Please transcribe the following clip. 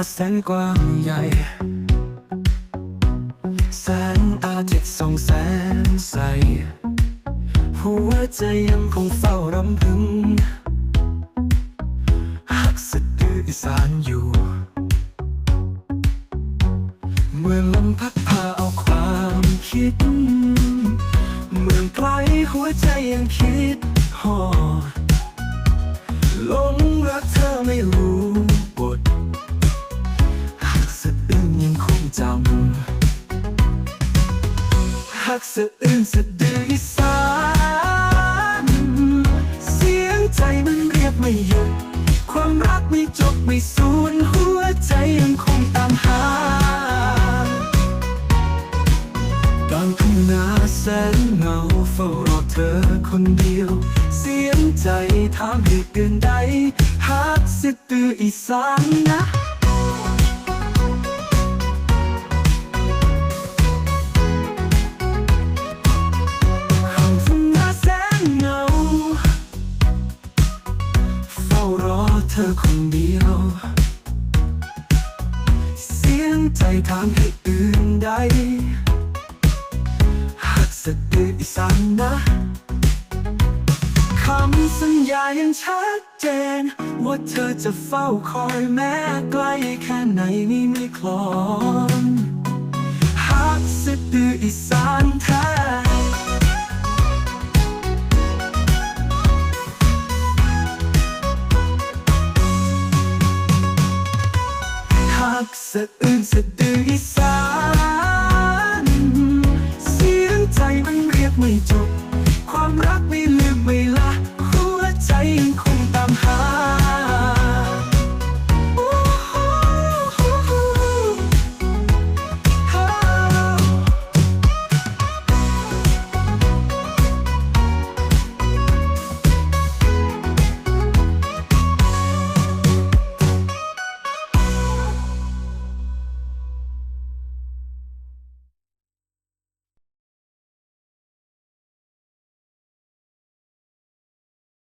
าแสนกว้างใหญ่ แสงอาทิตย์ส่องแสงใส หัวใจยังคงเฝ้ารำพึง หักสะดืออีสานอยู่ เมื่อลมพัดพาเอาความคิด เมืองไกลหัวใจยังคิดหอหลงรักเธอไม่รู้ กสะอื้นสะดืออีสานเสียงใจมันเรียกไม่หยุด ความรักไม่จบไม่สูญหัวใจยังคงตามหากลางทุ่งนาแสนเหงาเฝ้ารอเธอคนเดียว เสียงใจถามเหตุเกินใดหักสะดืออีสานนะ อเธอคนเดียว เสียงใจถามให้อื่นใด หักสะดืออีสานนะคำสัญญายังชัดเจน ว่าเธอจะเฝ้าคอยแม้ไกลแค่ไหนนี่ไม่คลอน หักสะอื้นสะดืออีสาน เสียงใจมันเรียกไม่จบ